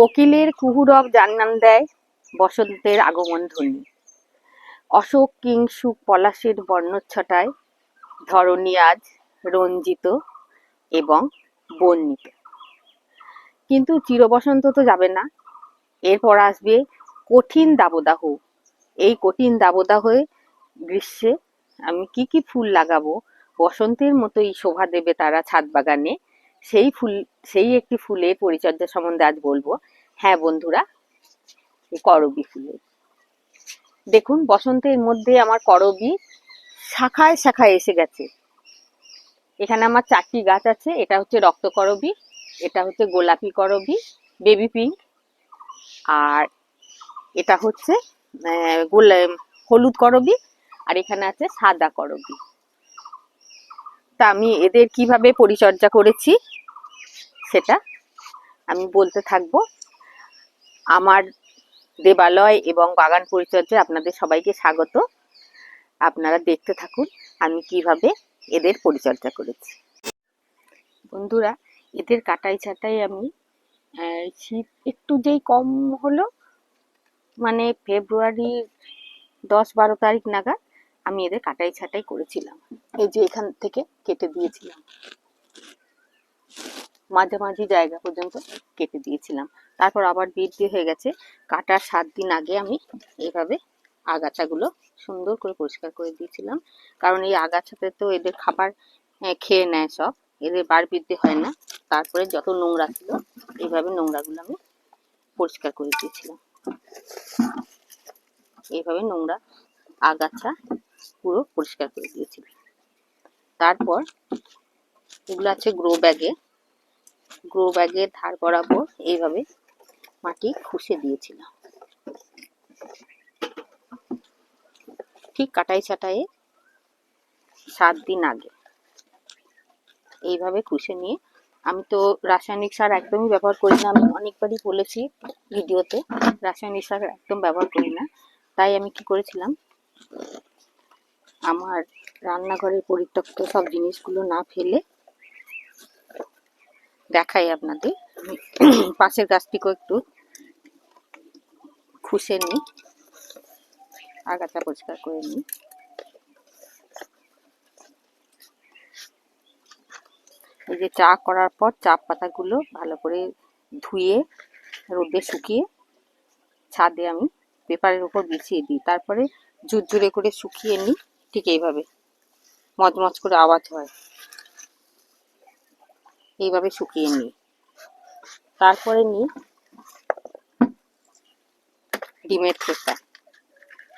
কোকিলের কুহুরব জানান দেয় বসন্তের আগমন ধ্বনি। অশোক কিংসুক পলাশের বর্ণচ্ছটায় ধরণী আজ রঞ্জিত এবং বর্ণিত। কিন্তু চিরবসন্ত তো যাবে না। এরপর আসবে কঠিন দাবদাহ। এই কঠিন দাবদাহে গ্রীষ্মে আমি কি কি ফুল লাগাবো? বসন্তের মতোই শোভা দেবে তারা ছাদ বাগানে সেই ফুল, সেই একটি ফুলের পরিচর্যা সম্বন্ধে আজ বলব। হ্যাঁ বন্ধুরা করবী ফুলের। দেখুন, বসন্তের মধ্যে আমার করবী শাখায় শাখায় এসে গেছে। এখানে আমার চারটি গাছ আছে, এটা হচ্ছে রক্ত করবী, এটা হচ্ছে গোলাপি করবী, বেবি পিঙ্ক, আর এটা হচ্ছে গোলা, হলুদ করবী, আর এখানে আছে সাদা করবী। তা আমি এদের কীভাবে পরিচর্যা করেছি, সেটা আমি বলতে থাকব। আমার দেবালয় এবং বাগান পরিচর্যায় আপনাদের সবাইকে স্বাগত। আপনারা দেখতে থাকুন আমি কীভাবে এদের পরিচর্যা করেছি। বন্ধুরা, এদের কাটাই ছাটাই আমি শীত একটু যেই কম হলো মানে ফেব্রুয়ারির দশ বারো তারিখ নাগাদ আমি এদের কাটাই ছাটাই করেছিলাম। এই যে এখান থেকে কেটে দিয়েছিলাম। মাঝামাঝি জায়গা পর্যন্ত কেটে দিয়েছিলাম। তারপর আবার বৃদ্ধি হয়ে গেছে, কাটার সাত দিন আগে আমি এভাবে আগাছাগুলো সুন্দর করে পরিষ্কার করে দিয়েছিলাম। কারণ এই আগাছাতে তো এদের খাবার খেয়ে নেয় সব। এদের বার বৃদ্ধি হয় না। তারপরে যত নোংরা ছিল এইভাবে নোংরাগুলো আমি পরিষ্কার করে দিয়েছিলাম। এইভাবে নোংরা আগাছা পুরো পরিষ্কার করে দিয়েছিলাম। তারপর এগুলো আছে গ্রো ব্যাগে গ্রো ব্যাগের ধার বরাবর এইভাবে মাটি খুশে দিয়েছিলাম ঠিক কাটাই ছাটাই সাত দিন আগে। এইভাবে খুশে নিয়ে আমি তো রাসায়নিক সার একদমই ব্যবহার করি না। আমি অনেকবারই বলেছি ভিডিওতে, রাসায়নিক সার একদম ব্যবহার করি না। তাই আমি কি করেছিলাম, আমার রান্নাঘরের পরিত্যক্ত সব জিনিসগুলো না ফেলে দেখাই আপনাদের। পাশের গাছ থেকেও একটু খুশে নিই। আগাছা পরিষ্কার করে নিই। এই যে চা করার পর চা পাতাগুলো ভালো করে ধুয়ে রোদে শুকিয়ে ছাদে আমি পেপারের উপর বিছিয়ে দিই। তারপরে ঝুরঝুরে করে শুকিয়ে নিই ঠিক এইভাবে। মজমজ করে আওয়াজ হয়। এইভাবে শুকিয়ে নিই। তারপরে নিই ডিমের খোসা।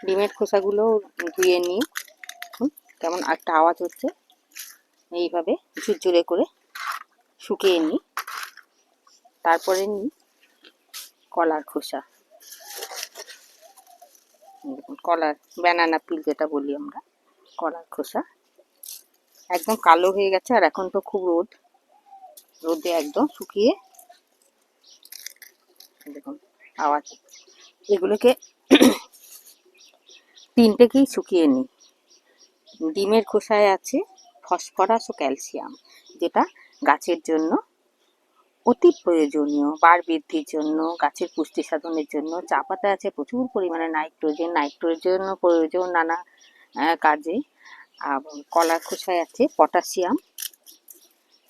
ডিমের খোসাগুলো ধুয়ে নিই। কেমন একটা আওয়াজ হচ্ছে। এইভাবে ঝুরঝুরে করে শুকিয়ে নিই। তারপরে নিই কলার খোসা। কলার ব্যানানা পিল যেটা বলি আমরা, কলার খোসা। একদম কালো হয়ে গেছে আর এখন তো খুব রোদ। রোদে একদম শুকিয়ে দেখুন, আওয়াজ এগুলোকে তিনটেকেই শুকিয়ে নিই। ডিমের খোসায় আছে ফসফরাস ও ক্যালসিয়াম, যেটা গাছের জন্য অতি প্রয়োজনীয়, বার বৃদ্ধির জন্য, গাছের পুষ্টি সাধনের জন্য। চা পাতায় আছে প্রচুর পরিমাণে নাইট্রোজেন নাইট্রোজেন প্রয়োজন নানা কাজে। আর কলার খোসায় আছে পটাশিয়াম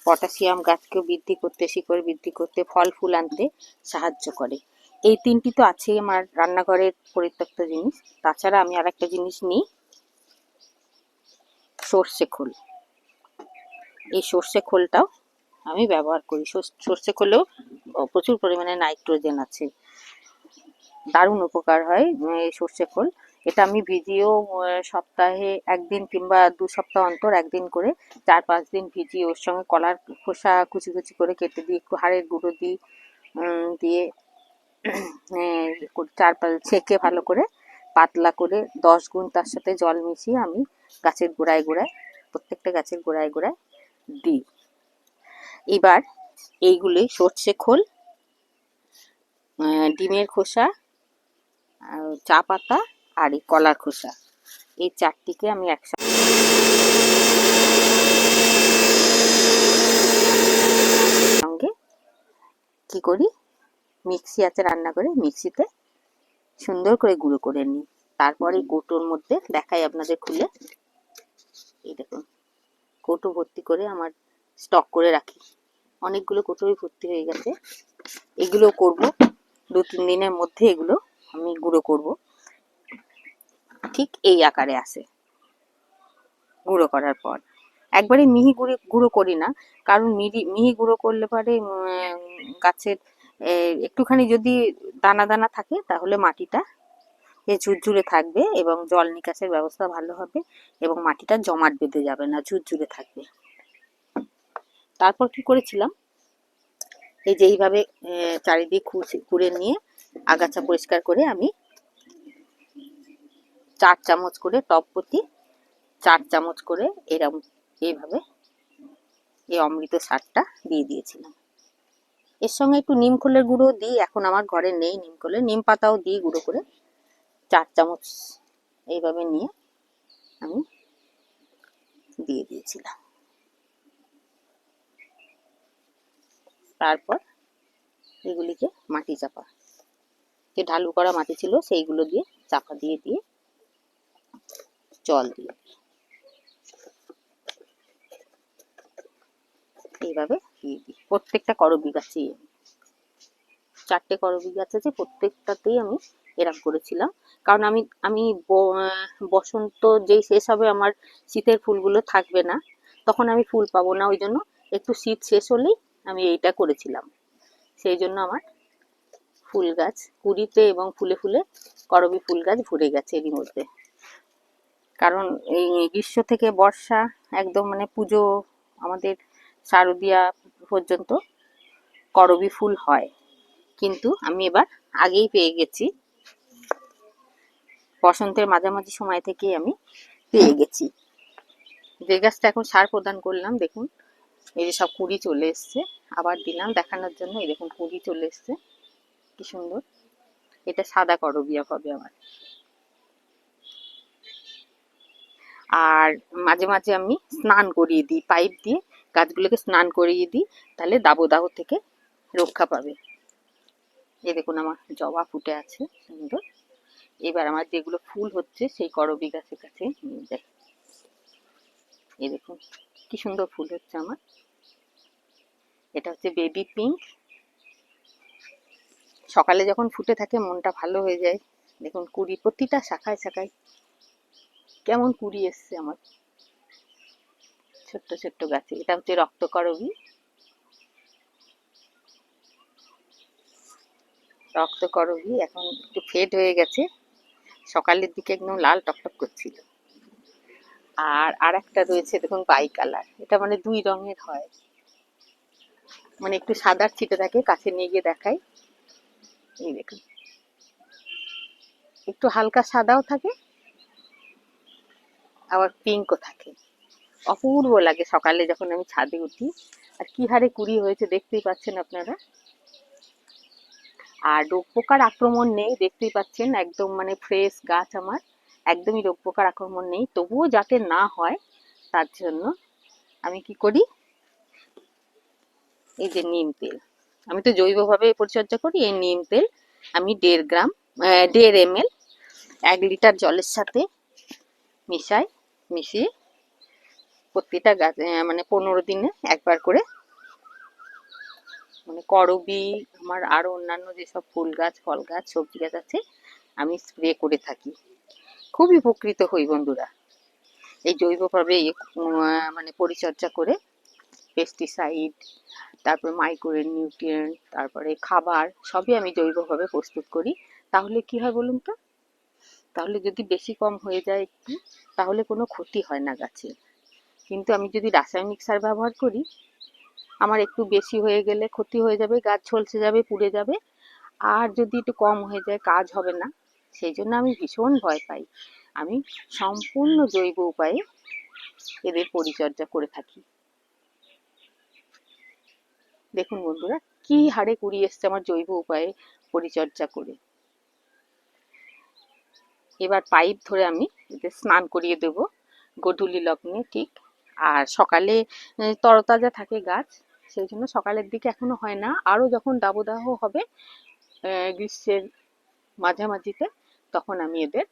পটাশিয়াম গাছকে বৃদ্ধি করতে, শিকড় বৃদ্ধি করতে, ফল, ফুল আনতে সাহায্য করে। এই তিনটি তো আছেই আমার রান্নাঘরের পরিত্যক্ত জিনিস। তাছাড়া আমি আর একটা জিনিস নিই, সর্ষে খোল। এই সর্ষে খোলটাও আমি ব্যবহার করি। সর্ষ- খোলেও প্রচুর পরিমাণে নাইট্রোজেন আছে। দারুণ উপকার হয় সর্ষে খোল। এটা আমি ভিজিয়েও আহ, সপ্তাহে একদিন কিংবা দু সপ্তাহ অন্তর একদিন করে চার পাঁচ দিন ভিজিয়ে ওর সঙ্গে কলার খোসা কুচি কুচি করে কেটে দিই একটু হাড়ের গুঁড়ো দিই দিয়ে চার পাঁচ ছেঁকে ভালো করে পাতলা করে দশ গুণ তার সাথে জল মিশিয়ে আমি গাছের গোড়ায় গোড়ায় প্রত্যেকটা গাছের গোড়ায় গোড়ায় দিই। এবার এইগুলি সর্ষে খোল ডিমের খোসা চা পাতা আর এই কলার খোসা। এই চারটিকে আমি একসাথে সঙ্গে কি করি? মিক্সি আছে রান্না করে, মিক্সিতে সুন্দর করে গুঁড়ো করে নিই। তারপরে কৌটোর মধ্যে দেখাই আপনাদের খুলে। এই দেখুন, কৌটো ভর্তি করে আমার স্টক করে রাখি। অনেকগুলো কৌটোই ভর্তি হয়ে গেছে। এগুলো করব। দু তিন দিনের মধ্যে এগুলো আমি গুঁড়ো করব। ঠিক এই আকারে আসে গুঁড়ো করার পর। একবারে মিহি গুঁড়ো গুঁড়ো করি না, কারণ মিহি মিহি গুঁড়ো করলে পরে গাছের একটুখানি যদি দানা দানা থাকে, তাহলে মাটিটা এ ঝুরঝুরে থাকবে এবং জল নিকাশের ব্যবস্থা ভালো হবে এবং মাটিটা জমাট বেঁধে যাবে না, ঝুরঝুরে থাকবে। তারপর কি করেছিলাম? এই যে এইভাবে চারিদিক খুঁড়ে- নিয়ে আগাছা পরিষ্কার করে আমি চার চামচ করে টপ প্রতি চার চামচ করে এরম, এইভাবে এই অমৃত সারটা দিয়ে দিয়েছিলাম। এর সঙ্গে একটু নিম খোলের গুঁড়ো দিই, এখন আমার ঘরে নেই নিম খোলের নিম পাতাও দিই গুঁড়ো করে। চার চামচ এইভাবে নিয়ে আমি দিয়ে দিয়েছিলাম। তারপর এগুলিকে মাটি চাপা। যে ঢালু করা মাটি ছিল, সেইগুলো দিয়ে চাপা দিয়ে দিয়ে জল দিয়ে এইভাবে দিয়ে দিই। প্রত্যেকটা করবি আমি। চারটে করবি গাছ আছে প্রত্যেকটাতেই আমি এরম করেছিলাম। কারণ আমি আমি বসন্ত যেই শেষ হবে আমার শীতের ফুলগুলো থাকবে না, তখন আমি ফুল পাবো না। ওই জন্য একটু শীত শেষ হলেই আমি এইটা করেছিলাম। সেই জন্য আমার ফুল গাছ কুড়িতে এবং ফুলে ফুলে করবি ফুল গাছ ভরে গেছে এরই মধ্যে। কারণ এই গ্রীষ্ম থেকে বর্ষা একদম মানে পুজো আমাদের শারদীয়া পর্যন্ত করবি ফুল হয়। কিন্তু আমি এবার আগেই পেয়ে গেছি। বসন্তের মাঝামাঝি সময় থেকেই আমি পেয়ে গেছি। যে গাছটা এখন সার প্রদান করলাম, দেখুন, এই যে সব কুড়ি চলে এসছে। আবার দিলাম দেখানোর জন্য, এই দেখুন কুড়ি চলে এসছে। কি সুন্দর। এটা সাদা করবিয়া হবে আমার। আর মাঝে মাঝে আমি স্নান করিয়ে দিই, পাইপ দিয়ে গাছগুলোকে স্নান করিয়ে দিই, তাহলে দাবদাহ থেকে রক্ষা পাবে। এ দেখুন আমার জবা ফুটে আছে, সুন্দর। এবার আমার যেগুলো ফুল হচ্ছে সেই করবি গাছের কাছে নিয়ে যাই। এ দেখুন, কি সুন্দর ফুল হচ্ছে আমার। এটা হচ্ছে বেবি পিঙ্ক। সকালে যখন ফুটে থাকে মনটা ভালো হয়ে যায়। দেখুন কুড়ি, প্রতিটা শাখায় শাখায় কেমন কুড়ি এসছে আমার? ছোট্ট ছোট্ট গাছে। এটা হচ্ছে রক্তকরবী। রক্তকরবী এখন একটু ফেড হয়ে গেছে। সকালের দিকে একদম লাল টকটক করছিল। আর আর একটা রয়েছে, দেখুন, বাই কালার। এটা মানে দুই রঙের হয়। মানে একটু সাদার ছিটে থাকে, কাছে নিয়ে গিয়ে দেখাই। এই দেখুন। একটু হালকা সাদাও থাকে আবার পিঙ্কও থাকে। অপূর্ব লাগে সকালে যখন আমি ছাদে উঠি। আর কি হারে কুড়ি হয়েছে দেখতেই পাচ্ছেন আপনারা? আর রোগ পোকার আক্রমণ নেই, দেখতেই পাচ্ছেন একদম মানে ফ্রেশ গাছ আমার। একদমই রোগ পোকার আক্রমণ নেই, তবুও যাতে না হয়, তার জন্য আমি কি করি? এই যে নিম তেল। আমি তো জৈবভাবে পরিচর্যা করি, এই নিম তেল আমি দেড় গ্রাম দেড় এম এক লিটার জলের সাথে মিশাই মিশিয়ে প্রতিটা গাছ মানে পনেরো দিনে একবার করে মানে করবি, আমার আরও অন্যান্য যেসব ফুল গাছ, ফল গাছ, সবজি গাছ আছে, আমি স্প্রে করে থাকি। খুবই উপকৃত হই বন্ধুরা। এই জৈবভাবে মানে পরিচর্যা করে পেস্টিসাইড তারপরে মাইক্রো নিউট্রিয়েন্ট তারপরে খাবার, সবই আমি জৈবভাবে প্রস্তুত করি। তাহলে কি হয় বলুন তো? তাহলে যদি বেশি কম হয়ে যায় একটু, তাহলে কোনো ক্ষতি হয় না গাছের কিন্তু আমি যদি রাসায়নিক সার ব্যবহার করি, আমার একটু বেশি হয়ে গেলে ক্ষতি হয়ে যাবে, গাছ ঝলসে যাবে, পুড়ে যাবে। আর যদি একটু কম হয়ে যায়, কাজ হবে না। সেই জন্য আমি ভীষণ ভয় পাই। আমি সম্পূর্ণ জৈব উপায়ে এদের পরিচর্যা করে থাকি। দেখুন বন্ধুরা, কি হারে কুড়ি এসছে আমার জৈব উপায়ে পরিচর্যা করে। এবার পাইপ ধরে আমি এতে স্নান করিয়ে দেব, গোধূলি লগ্নে ঠিক। আর সকালে তরতাজা থাকে গাছ, সেই জন্য সকালের দিকে এখনও হয় না। আরও যখন দাবদাহ হবে গ্রীষ্মের মাঝামাঝিতে তখন আমি এদের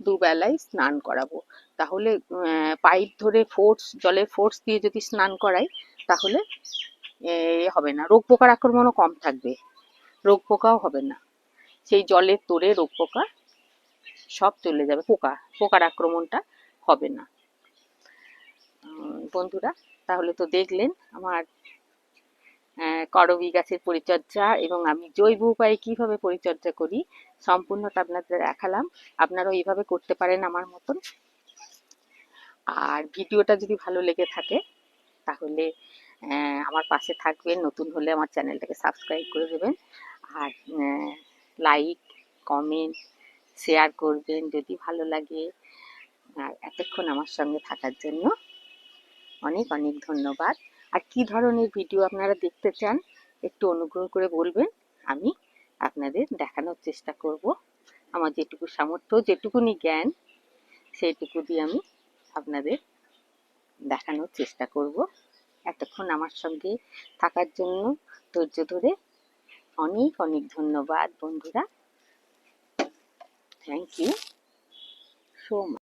দুবেলায় স্নান করাবো। তাহলে পাইপ ধরে ফোর্স, জলের ফোর্স দিয়ে যদি স্নান করাই, তাহলে হবে না। রোগ পোকার আক্রমণও কম থাকবে। রোগ পোকাও হবে না। সেই জলের তোরে রোগ পোকা সব চলে যাবে, পোকা, পোকার আক্রমণটা হবে না। বন্ধুরা, তাহলে তো দেখলেন আমার করবী গাছের পরিচর্যা এবং আমি জৈব উপায়ে কীভাবে পরিচর্যা করি সম্পূর্ণটা আপনাদের দেখালাম। আপনারাও এইভাবে করতে পারেন আমার মতন। আর ভিডিওটা যদি ভালো লেগে থাকে, তাহলে আমার পাশে থাকবেন, নতুন হলে আমার চ্যানেলটাকে সাবস্ক্রাইব করে দেবেন। আর লাইক, কমেন্ট শেয়ার করবেন যদি ভালো লাগে। আর এতক্ষণ আমার সঙ্গে থাকার জন্য অনেক অনেক ধন্যবাদ। আর কি ধরনের ভিডিও আপনারা দেখতে চান একটু অনুগ্রহ করে বলবেন, আমি আপনাদের দেখানোর চেষ্টা করব। আমার যেটুকু সামর্থ্য, যেটুকুনি জ্ঞান, সেইটুকু দিয়ে আমি আপনাদের দেখানোর চেষ্টা করব। এতক্ষণ আমার সঙ্গে থাকার জন্য ধৈর্য ধরে অনেক অনেক ধন্যবাদ বন্ধুরা। Thank you so much.